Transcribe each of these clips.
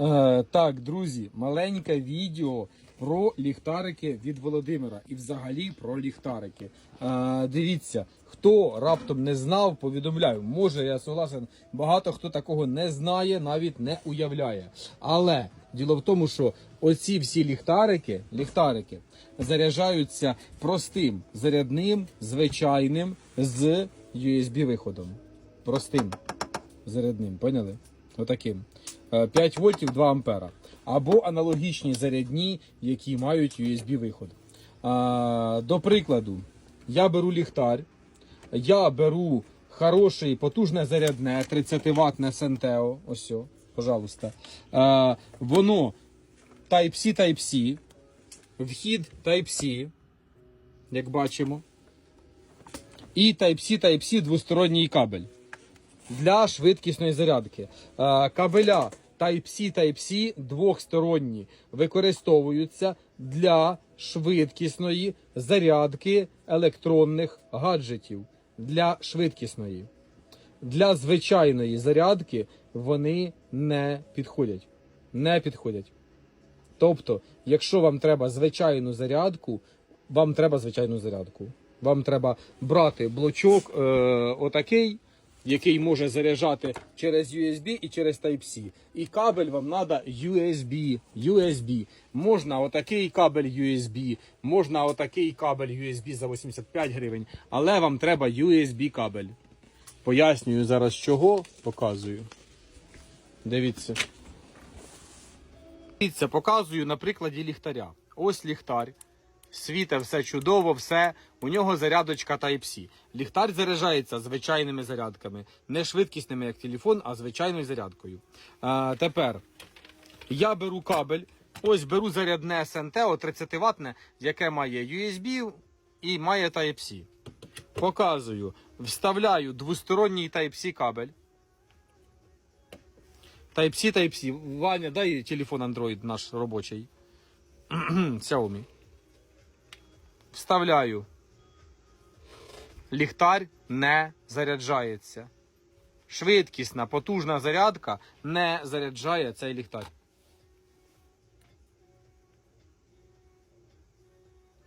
Е, так, друзі, маленьке відео про ліхтарики від Володимира і взагалі про ліхтарики. Е, дивіться, хто раптом не знав, повідомляю. Може, я согласен, багато хто такого не знає, навіть не уявляє. Але діло в тому, що оці всі ліхтарики, ліхтарики заряджаються простим зарядним, звичайним з USB виходом. Простим зарядним, поняли? Отаким. Е, 5 вольтів 2 ампера. Або аналогічні зарядні, які мають USB виход. До прикладу, я беру ліхтар, я беру хороший, потужне зарядне 30 ваттне Сентео. Ось, о, пожалуйста. Воно Type-C, Type-C. Вхід Type-C, як бачимо. І Type-C, Type-C двосторонній кабель для швидкісної зарядки. Е, Кабеля Type-C, Type-C двохсторонні використовуються для швидкісної зарядки електронних гаджетів. Для швидкісної. Для звичайної зарядки вони не підходять. Не підходять. Тобто, якщо вам треба звичайну зарядку, вам треба звичайну зарядку. Вам треба брати блочок е, отакий, який може заряджати через USB і через Type-C. І кабель вам треба USB. USB. Можна отакий кабель USB, можна отакий кабель USB за 85 гривень, але вам треба USB кабель. Пояснюю зараз чого, показую. Дивіться. Дивіться, показую на прикладі ліхтаря. Ось ліхтар. Світе все чудово, все. У нього зарядочка Type-C. Ліхтар заряджається звичайними зарядками. Не швидкісними, як телефон, а звичайною зарядкою. А, тепер я беру кабель. Ось беру зарядне СНТО 30 ватне, яке має USB і має Type-C. Показую. Вставляю двосторонній Type-C кабель. Type-C, Type-C. Ваня, дай телефон Android наш робочий. Xiaomi. Вставляю. Ліхтар не заряджається. Швидкісна, потужна зарядка не заряджає цей ліхтар.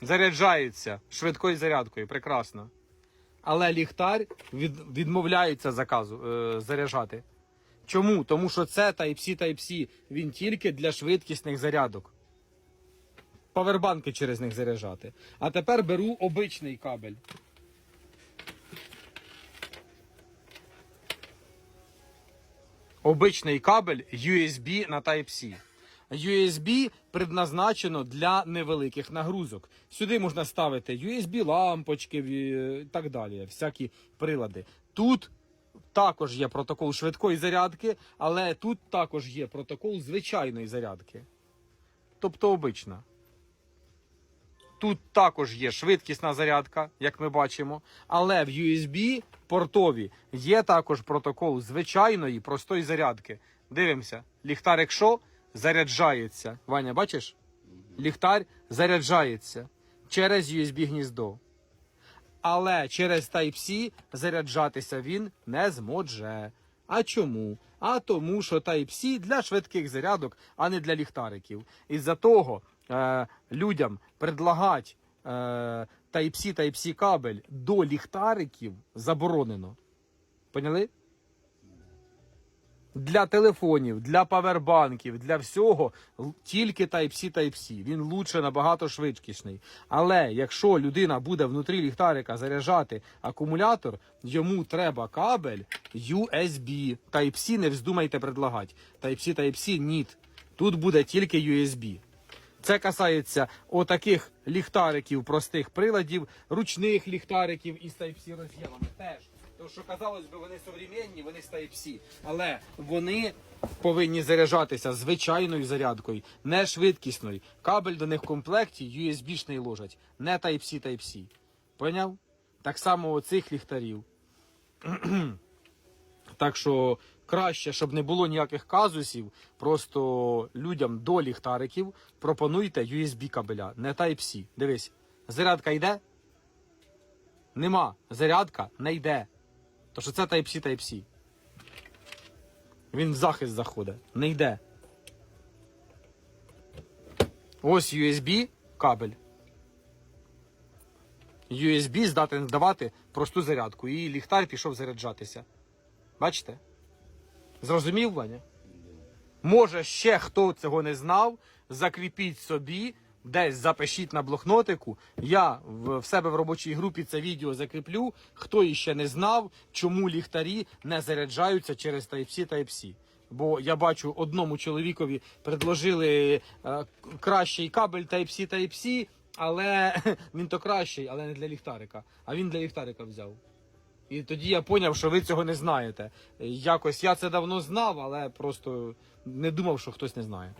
Заряджається швидкою зарядкою, прекрасно. Але ліхтар від, відмовляється заказу е, заряджати. Чому? Тому що це Type-C Type-C. Він тільки для швидкісних зарядок. Павербанки через них заряджати. А тепер беру обичний кабель. Обичний кабель USB на Type-C. USB предназначено для невеликих нагрузок. Сюди можна ставити USB лампочки і так далі, всякі прилади. Тут також є протокол швидкої зарядки, але тут також є протокол звичайної зарядки. Тобто обична. Тут також є швидкісна зарядка, як ми бачимо, але в USB портові є також протокол звичайної простої зарядки. Дивимося, ліхтар, якщо заряджається. Ваня, бачиш? Ліхтар заряджається через USB гніздо. Але через Type-C заряджатися він не зможе. А чому? А тому, що Type-C для швидких зарядок, а не для ліхтариків. Із-за того е, людям предлагать е, Type-C, Type-C кабель до ліхтариків заборонено. Поняли? Для телефонів, для павербанків, для всього тільки Type-C, Type-C. Він лучше набагато швидкісний. Але якщо людина буде внутрі ліхтарика заряджати акумулятор, йому треба кабель USB. Type-C не вздумайте предлагати. Type-C, Type-C ні. Тут буде тільки USB. Це касається отаких ліхтариків, простих приладів, ручних ліхтариків із Type-C роз'ємами теж. Тому що, казалось би, вони современні, вони з Type-C. Але вони повинні заряджатися звичайною зарядкою, не швидкісною. Кабель до них в комплекті USB-шний ложать, не Type-C, Type-C. Поняв? Так само оцих ліхтарів. Так що краще, щоб не було ніяких казусів, просто людям до ліхтариків пропонуйте USB кабеля, не Type-C. Дивись, зарядка йде? Нема. Зарядка не йде. То що це Type-C, Type-C. Він в захист заходить. Не йде. Ось USB кабель. USB здатен давати просту зарядку. І ліхтар пішов заряджатися. Бачите? Зрозумів, Ваня? Може, ще хто цього не знав, закріпіть собі, десь запишіть на блокнотику. Я в, в себе в робочій групі це відео закріплю. Хто іще не знав, чому ліхтарі не заряджаються через Type-C Type-C. Бо я бачу, одному чоловікові предложили е, кращий кабель Type-C Type-C, але він то кращий, але не для ліхтарика. А він для ліхтарика взяв. І тоді я поняв, що ви цього не знаєте. Якось я це давно знав, але просто не думав, що хтось не знає.